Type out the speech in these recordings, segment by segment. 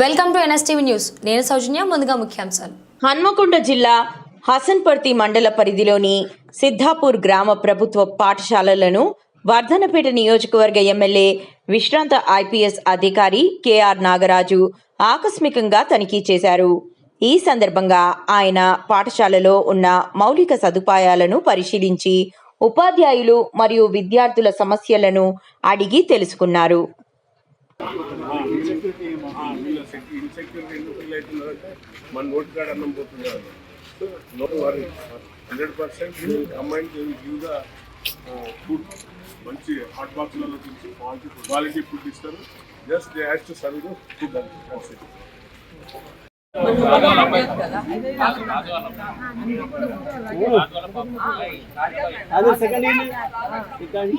Welcome to NSTV news. నేను సౌజన్య ముందుగా ముఖ్యాంశాలు. హన్మకొండ జిల్లా హసన్పర్తి మండల పరిధిలోని సిద్ధాపూర్ గ్రామ ప్రభుత్వ పాఠశాలలను వర్ధనపేట నియోజకవర్గ ఎమ్మెల్యే విశ్రాంత ఐపీఎస్ అధికారి కేఆర్ నాగరాజు ఆకస్మికంగా తనిఖీ చేశారు. ఈ సందర్భంగా ఆయన పాఠశాలలో ఉన్న మౌలిక సదుపాయాలను పరిశీలించి ఉపాధ్యాయులు మరియు విద్యార్థుల సమస్యలను అడిగి తెలుసుకున్నారు. ఇన్సెక్యూరిటీ ఎందుకు ఫీల్ అవుతున్నారంటే మన నోటి కాడ అన్నం పోతుంది so no worry hundred percent combine give the food మంచి హాట్ బాక్స్లలో తీసి క్వాలిటీ క్వాలిటీ ఫుడ్ ఇస్తారు. Just they has to serve the food అదే సెకండ్ దానికి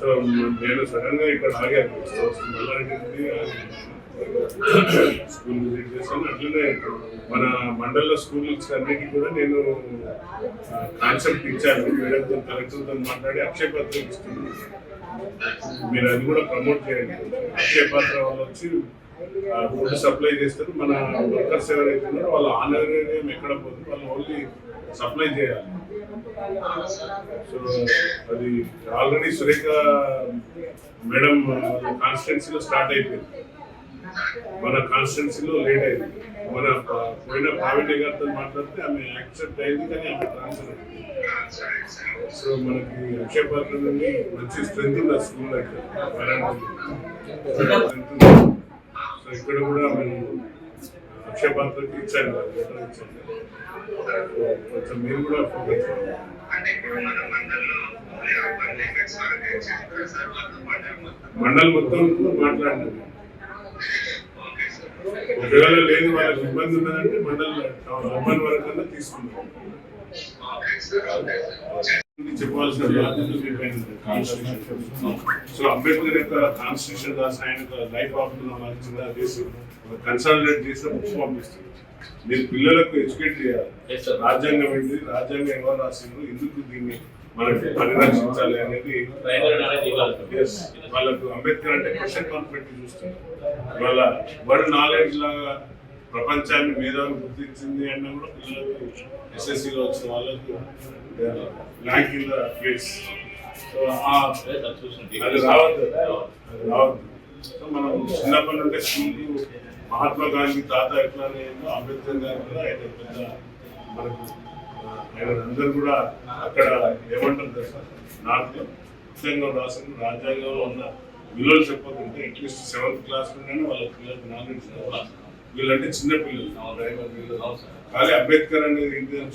సో నేను సడన్గా ఇక్కడ ఆగాను. స్కూల్ విజిట్ చేశాను. అట్లనే మన మండల స్కూల్స్ అన్నిటికీ కూడా నేను కాన్సెప్ట్ ఇచ్చాను. మేడంతో కలెక్టర్తో మాట్లాడి అక్షయ పాత్ర ఇస్తున్నాను. మీరు అది కూడా ప్రమోట్ చేయండి. అక్షయ పాత్ర వాళ్ళు వచ్చి ఫుడ్ సప్లై చేస్తారు. మన వర్కర్స్ ఎవరైతే ఉన్నారో వాళ్ళ ఆనరేరియం ఎక్కడ పోతుంది వాళ్ళు ఓన్లీ సప్లై చేయాలి. సో అది ఆల్రెడీ సురేఖ మేడం కాన్స్టిట్యున్సీలో స్టార్ట్ అయిపోయింది. మన కాన్స్టిట్యున్సీలో లేట్ అయింది. మన పోయిన పావిండి గారితో మాట్లాడితే ఆమె యాక్సెప్ట్ అయింది కానీ ఆమె ట్రాన్స్ఫర్ అయింది. సో మనకి అక్షయ పాత్ర నుండి మంచి స్ట్రెంత్ ఉంది ఆ స్కూల్ దగ్గర ఉంది. ఇక్కడ కూడా మేము అక్షయ పాత్రకి ఇచ్చాను కొంచెం మీరు కూడా ఫోకస్ మండల్ మొత్తం మాట్లాడినాం ఒకవేళ లేదు వాళ్ళకి ఇబ్బంది ఉన్నదంటే మండల్ అర్బన్ వరకు అన్నా చెప్పాల్సిన బాధ్యత మీ పైన ఉంది, కాన్స్టిట్యూషన్. సో అంబేద్కర్ యొక్క కాన్స్టిట్యూషన్ రాసిన ఆయన లైఫ్ ఆఫ్ చేసి కన్సల్టేట్ చేసిన బుక్స్ పంపిస్తుంది మీరు పిల్లలకు ఎడ్యుకేట్ చేయాలి. రాజ్యాంగం ఏంటి? రాజ్యాంగం ఎవరు రాసిండ్రు? ఎందుకు దీన్ని మనకి పరిరక్షించాలి అనేది. వాళ్ళకు అంబేద్కర్ అంటే క్వశ్చన్ పెట్టి చూస్తారు. వాళ్ళ వరల్డ్ నాలెడ్జ్ లాగా ప్రపంచాన్ని మేధావులు గుర్తించింది అన్న కూడా పిల్లలకు ఎస్ఎస్సీలో వచ్చిన వాళ్ళకు rank in the place so అది రావద్దు. అది రావద్దు. సో మనం చిన్నప్పటి నుండి స్కూల్ మహాత్మా గాంధీ తాత ఎట్లా అంబేద్కర్ గారు కూడా ఆయన పెద్ద మనకు ఆయన అందరూ కూడా అక్కడ ఏమంటారు తెలుసా? నార్త్ ముఖ్యంగా రాసిన రాజ్యాంగంలో ఉన్న విలువలు చెప్పకుంటే అట్లీస్ట్ సెవెంత్ క్లాస్ నుండి వాళ్ళ పిల్లలకు నాలెడ్జ్ వీళ్ళంటే చిన్న పిల్లలు కానీ అంబేద్కర్ అనేది ఏంటి అని